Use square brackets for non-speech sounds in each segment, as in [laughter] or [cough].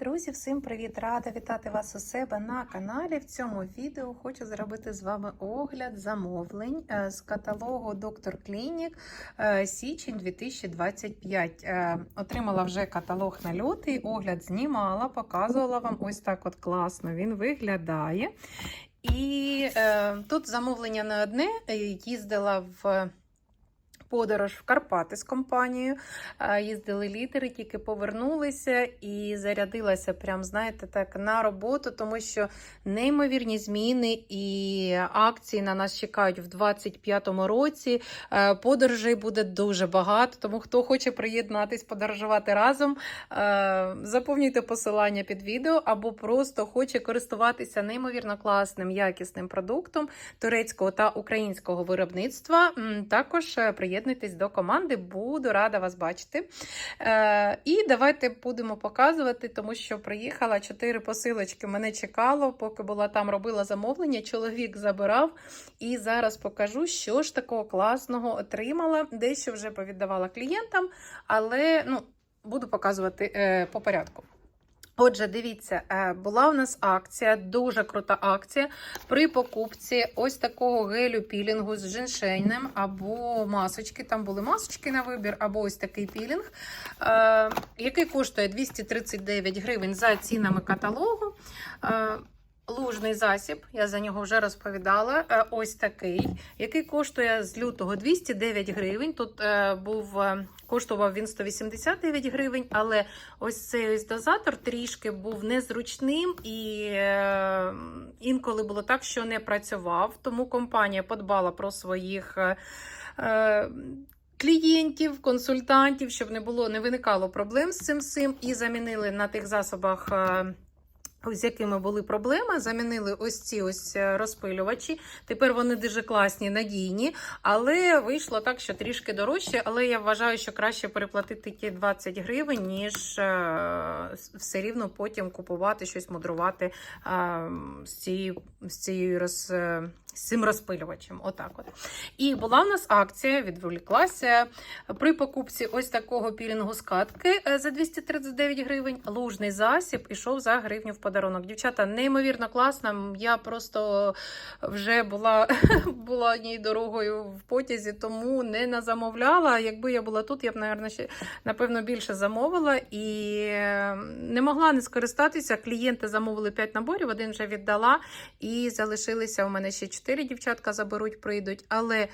Друзі, всім привіт! Рада вітати вас у себе на каналі. В цьому відео хочу зробити з вами огляд замовлень е, з каталогу Доктор Клінік е, січень 2025. Е, Отримала вже каталог на лютий, огляд знімала, показувала вам ось так от класно він виглядає. І е, тут замовлення не одне. Їздила в. Подорож в Карпати з компанією. Е, Їздили лідери, тільки повернулися і зарядилася, прям, знаєте, так на роботу, тому що неймовірні зміни і акції на нас чекають в 2025 році. Е, Подорожей буде дуже багато, тому хто хоче приєднатись, подорожувати разом, е, заповнюйте посилання під відео або просто хоче користуватися неймовірно класним, якісним продуктом турецького та українського виробництва. Також е, приєднуйтесь до команди, буду рада вас бачити. Е, І давайте будемо показувати, тому що приїхала чотири посилочки. Мене чекало, поки була там, робила замовлення. Чоловік забирав. І зараз покажу, що ж такого класного отримала. Дещо вже повіддавала клієнтам, але ну, буду показувати е, по порядку. Отже, дивіться, е, була у нас акція, дуже крута акція. При покупці ось такого гелю пілінгу з женшейнем або масочки. Там були масочки на вибір, або ось такий пілінг, е, який коштує 239 гривень за цінами каталогу. Лужний засіб, я за нього вже розповідала. Е, Ось такий, який коштує з лютого 209 гривень. Тут е, був е, коштував він 189 гривень, але ось цей ось дозатор трішки був незручним і інколи було так, що не працював. Тому компанія подбала про своїх. Клієнтів, консультантів, щоб не було, не виникало проблем з цим всім, і замінили на тих засобах, з якими були проблеми, замінили ось ці ось е, розпилювачі. Тепер вони дуже класні, надійні, але вийшло так, що трішки дорожче. Але я вважаю, що краще переплатити ті 20 гривень, ніж е, все рівно потім купувати щось, мудрувати е, з цією з цією роз. З цим розпилювачем, отак от. І була в нас акція, відволіклася при покупці ось такого пілінгу скатки е, за 239 гривень. Лужний засіб ішов за гривню в подарунок. Дівчата, неймовірно класна. Я просто вже була, [laughs] була однією дорогою в потязі, тому не назамовляла. Якби я була тут, я б, напевно, ще, напевно більше замовила і е, не могла не скористатися. Клієнти замовили 5 наборів, один вже віддала, і залишилися у мене ще 4 дівчатка заберуть, прийдуть. Але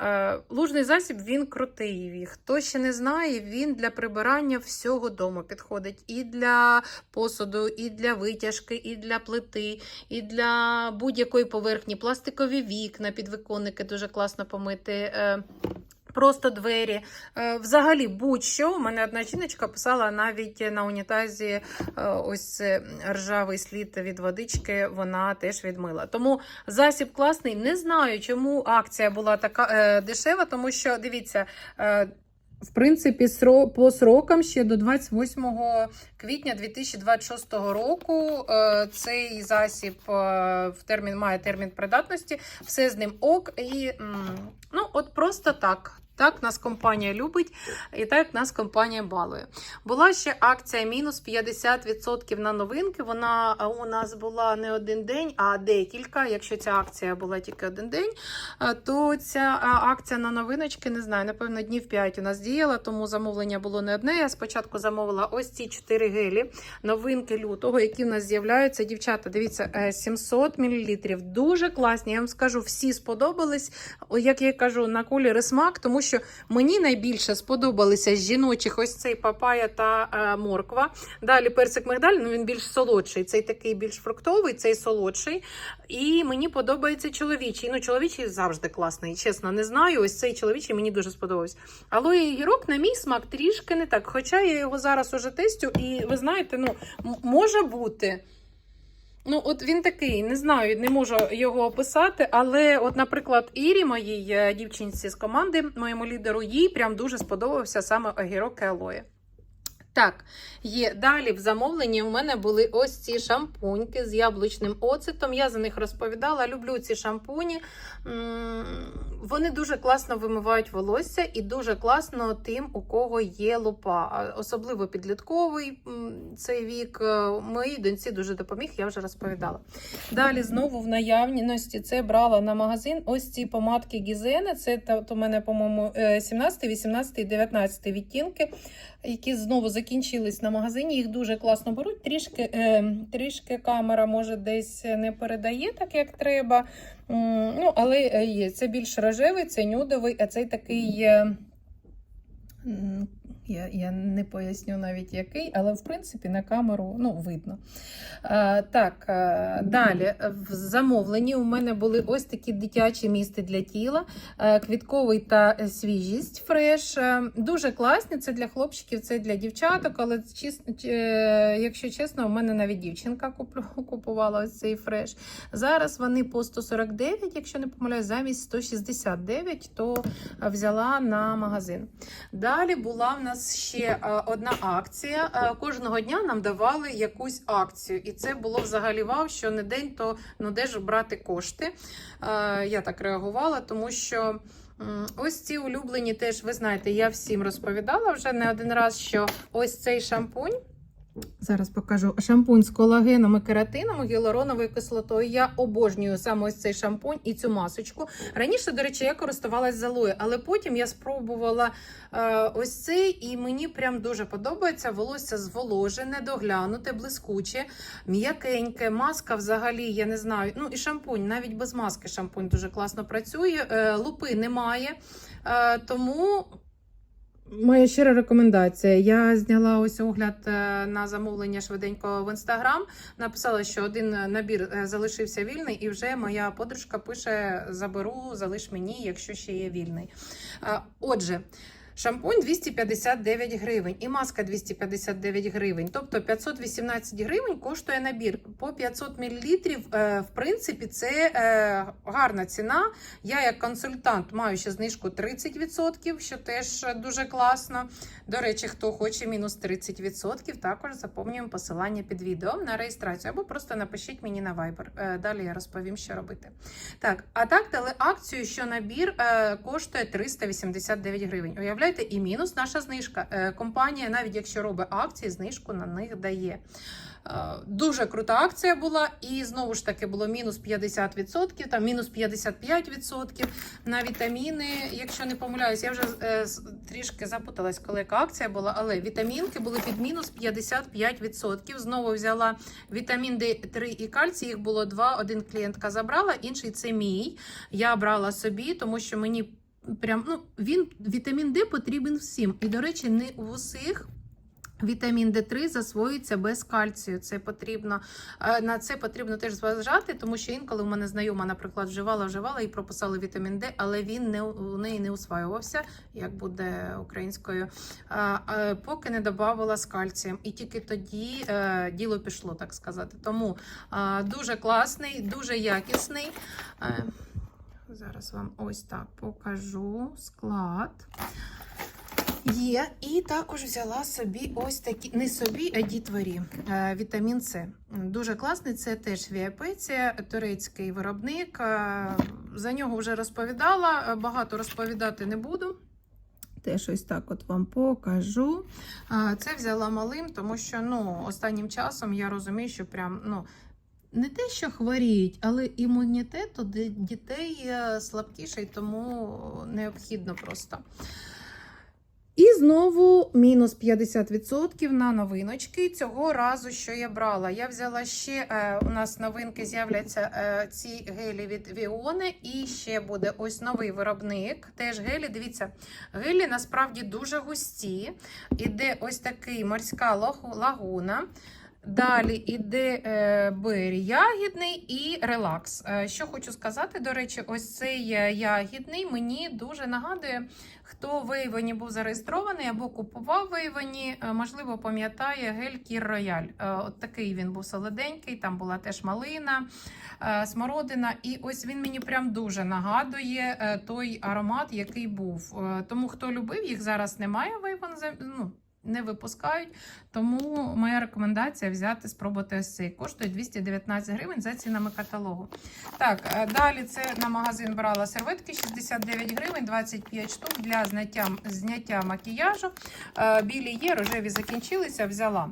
е, лужний засіб він крутий. Хто ще не знає, він для прибирання всього дому підходить і для посуду, і для витяжки, і для плити, і для будь-якої поверхні, пластикові вікна, підвиконники дуже класно помити. Е, Просто двері. Е, Взагалі, будь-що. У мене одна жіночка писала навіть на унітазі е, ось ржавий слід від водички, вона теж відмила. Тому засіб класний. Не знаю, чому акція була така е, дешева, тому що дивіться. В принципі, по срокам ще до 28 квітня 2026 року е, цей засіб е, в термін має термін придатності, все з ним ок. І ну, от просто так. Так нас компанія любить, і так нас компанія балує. Була ще акція мінус 50% на новинки. Вона е, у нас була не один день, а декілька. Якщо ця акція була тільки один день, е, то ця е, акція на новиночки, не знаю, напевно, днів 5 у нас діяла, тому замовлення було не одне. Я спочатку замовила ось ці 4 гелі, новинки лютого, які в нас з'являються. Дівчата, дивіться, е, 700 мл. Дуже класні. Я вам скажу, всі сподобались. Як я кажу, на кольори смак, тому що мені найбільше сподобалися з жіночих ось цей папая та е, морква. Далі персик мигдаль, ну він більш солодший. Цей такий більш фруктовий, цей солодший. І мені подобається чоловічий. Ну, чоловічий завжди класний. Чесно, не знаю. Ось цей чоловічий мені дуже сподобався. Але гірок, на мій смак, трішки не так. Хоча я його зараз уже тестю, і ви знаєте, ну, може бути. Ну, от він такий, не знаю, не можу його описати, але, от, наприклад, Ірі, моїй е, дівчинці з команди, моєму лідеру, їй прям дуже сподобався саме огірок і алоє. Так, є далі в замовленні у мене були ось ці шампуньки з яблучним оцетом. Я за них розповідала. Люблю ці шампуні. Вони дуже класно вимивають волосся і дуже класно тим, у кого є лупа. Особливо підлітковий цей вік. Е, Моїй доньці дуже допоміг, я вже розповідала. Далі знову в наявності це брала на магазин. Ось ці помадки Гізена. Це у мене, по-моєму, е, 17, 18, і 19 відтінки які знову закінчились на магазині. Їх дуже класно беруть. Трішки, е, трішки камера може десь не передає так, як треба. Ну, але е, є. Це більш рожевий, це нюдовий, а цей такий. е, Я, я не поясню навіть який, але в принципі на камеру ну, видно. А, так, а, далі в замовленні у мене були ось такі дитячі місти для тіла, е, квітковий та свіжість фреш. Е, Дуже класні. Це для хлопчиків, це для дівчаток. Але чис- е, якщо чесно, у мене навіть дівчинка [laughs] купувала ось цей фреш. Зараз вони по 149, якщо не помиляюсь, замість 169, то взяла на магазин. Далі була в нас ще е, одна акція. Е, Кожного дня нам давали якусь акцію, і це було взагалі вау, що не день, то ну де ж брати кошти. Е, Я так реагувала, тому що. Ось ці улюблені теж, ви знаєте, я всім розповідала вже не один раз, що ось цей шампунь. Зараз покажу шампунь з колагеном і кератином, гіалуроновою кислотою. Я обожнюю саме ось цей шампунь і цю масочку. Раніше, до речі, я користувалась залою, але потім я спробувала е, ось цей, і мені прям дуже подобається. Волосся зволожене, доглянуте, блискуче, м'якеньке. Маска взагалі, я не знаю. Ну і шампунь, навіть без маски шампунь дуже класно працює. Е, лупи немає. Е, тому. Моя щира рекомендація. Я зняла ось огляд е, на замовлення швиденько в інстаграм. Написала, що один набір е, залишився вільний, і вже моя подружка пише: заберу, залиш мені, якщо ще є вільний. Е, Отже. Шампунь 259 гривень і маска 259 гривень, тобто 518 гривень коштує набір. По 500 мл, в принципі, це е, гарна ціна. Я, як консультант, маю ще знижку 30%, що теж дуже класно. До речі, хто хоче мінус 30%, також заповнюємо посилання під відео на реєстрацію або просто напишіть мені на Viber. Е, Далі я розповім, що робити. Так, а так дали акцію, що набір е, коштує 389 гривень. Уявляєте, і мінус наша знижка. Е, компанія, навіть якщо робить акції, знижку на них дає. Е, Дуже крута акція була, і знову ж таки було мінус 50%, там мінус 55% на вітаміни. Якщо не помиляюсь, я вже е, трішки запуталась, коли яка акція була, але вітамінки були під мінус 55%. Знову взяла вітамін D3 і кальцій. Їх було два. Один клієнтка забрала, інший це мій. Я брала собі, тому що мені прям ну він вітамін D потрібен всім. І, до речі, не у усіх. Вітамін D3 засвоюється без кальцію. Це потрібно е, на це потрібно теж зважати, тому що інколи у мене знайома, наприклад, вживала, вживала і прописали вітамін D, але він не у неї не усваювався, як буде українською, поки не додавала з кальцієм. І тільки тоді е, діло пішло, так сказати. Тому е, дуже класний, дуже якісний. Зараз вам ось так покажу склад. Є, і також взяла собі ось такі, не собі, а дітворі. е, Вітамін С. Дуже класний. Це теж Віапеція, турецький виробник. Е, За нього вже розповідала. е, Багато розповідати не буду. Теж ось так от вам покажу. Це взяла малим, тому що ну, останнім часом я розумію, що прям ну. Не те, що хворіють, але імунітет у дітей е, слабкіший, тому необхідно просто. І знову мінус 50% на новиночки. Цього разу, що я брала, я взяла ще е, у нас новинки з'являться е, ці гелі від Віони, і ще буде ось новий виробник. Теж гелі. Дивіться, гелі насправді дуже густі. Іде ось такий морська лагуна. Далі іде е, бері ягідний і релакс. Е, що хочу сказати, до речі, ось цей е, ягідний мені дуже нагадує, хто в Ейвені був зареєстрований або купував в можливо, пам'ятає гель Кір Рояль. От такий він був солоденький, там була теж малина, смородина. І ось він мені прям дуже нагадує той аромат, який був. Тому хто любив, їх зараз немає в Ейвен. Ну, не випускають. Тому моя рекомендація взяти, спробувати ось цей. Коштує 219 гривень за цінами каталогу. Так, е, далі це на магазин брала серветки 69 гривень, 25 штук для зняття, зняття макіяжу. Е, Білі є, рожеві закінчилися, взяла.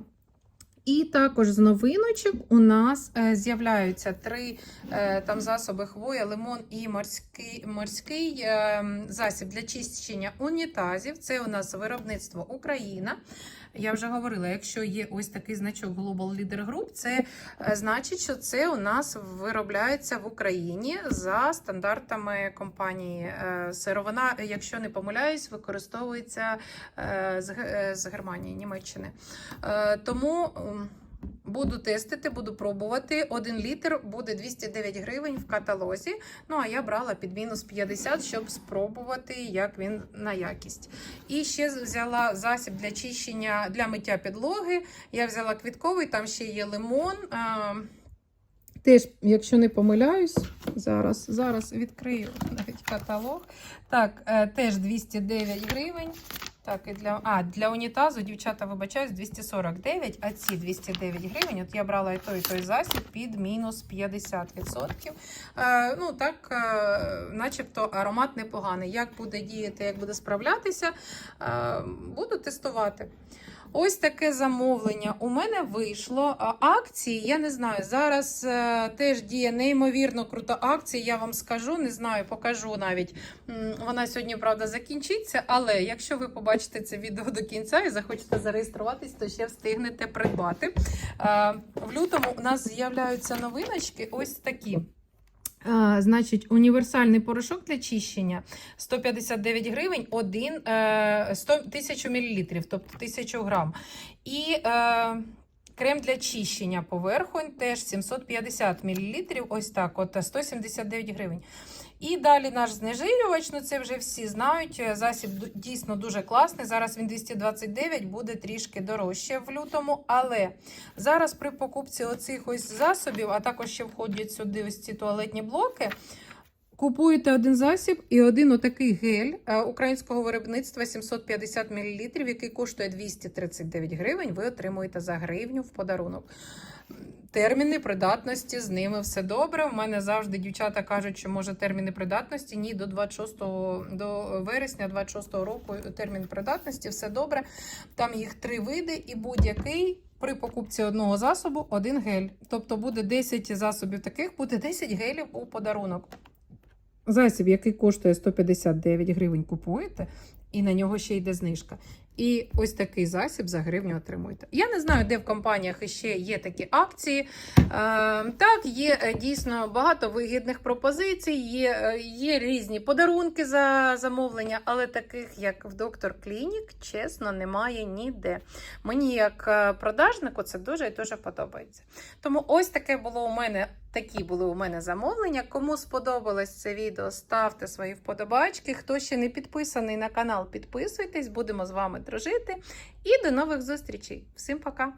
І також з новиночок у нас е, з'являються три е, там засоби хвоя, лимон і морський, морський е, засіб для чищення унітазів. Це у нас виробництво Україна. Я вже говорила, якщо є ось такий значок Global Leader Group, це е, значить, що це у нас виробляється в Україні за стандартами компанії. Е, Сировина, якщо не помиляюсь, використовується е, з, Ге- з Германії, Німеччини. Тому буду тестити, буду пробувати. Один літр буде 209 гривень в каталозі. Ну а я брала під мінус 50, щоб спробувати, як він на якість. І ще взяла засіб для чищення для миття підлоги. Я взяла квітковий, там ще є лимон. Е, Теж, якщо не помиляюсь, зараз, зараз відкрию [laughs] навіть каталог. Так, е, теж 209 гривень. Так, і для, а, для унітазу, дівчата, вибачаюсь, 249, а ці 209 гривень. От я брала і той, і той засіб під мінус 50%. Е, ну, так, е, начебто аромат непоганий. Як буде діяти, як буде справлятися, е, буду тестувати. Ось таке замовлення у мене вийшло. Акції, я не знаю. Зараз е, теж діє неймовірно крута акція. Я вам скажу, не знаю, покажу навіть. Вона сьогодні, правда, закінчиться. Але якщо ви побачите це відео до кінця і захочете зареєструватись, то ще встигнете придбати. Е, в лютому у нас з'являються новиночки. Ось такі. Значить, універсальний порошок для чищення 159 гривень, один, е, 100, 1000 мл, тобто 1000 грам. І е, крем для чищення поверхонь теж 750 мл, ось так, от 179 гривень. І далі наш знежирювач, ну це вже всі знають. е, Засіб дійсно дуже класний. Зараз він 229, буде трішки дорожче в лютому. Але зараз при покупці оцих ось засобів, а також ще входять сюди ось ці туалетні блоки. Купуєте один засіб і один отакий гель е, українського виробництва 750 мл, який коштує 239 гривень. Ви отримуєте за гривню в подарунок. Терміни придатності з ними все добре. У мене завжди дівчата кажуть, що може терміни придатності. Ні, до 26 до вересня 26 року термін придатності, все добре. Там їх три види, і будь-який при покупці одного засобу один гель. Тобто буде 10 засобів таких, буде 10 гелів у подарунок. Засіб, який коштує 159 гривень, купуєте, і на нього ще йде знижка. І ось такий засіб за гривню отримуєте. Я не знаю, де в компаніях ще є такі акції. Е, так, є е, дійсно багато вигідних пропозицій, є, е, є різні подарунки за замовлення, але таких, як в доктор Клінік, чесно, немає ніде. Мені, як продажнику, це дуже і дуже подобається. Тому ось таке було у мене. Такі були у мене замовлення. Кому сподобалось це відео, ставте свої вподобачки. Хто ще не підписаний на канал, підписуйтесь, будемо з вами дружити. І до нових зустрічей. Всім пока!